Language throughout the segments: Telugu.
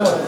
సార్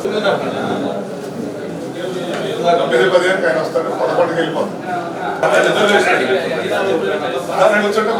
చూడు తొమ్మిది పదిహేను ఆయన వస్తాడు పదకొండుకి వెళ్ళిపోతాడు. కూర్చుంటే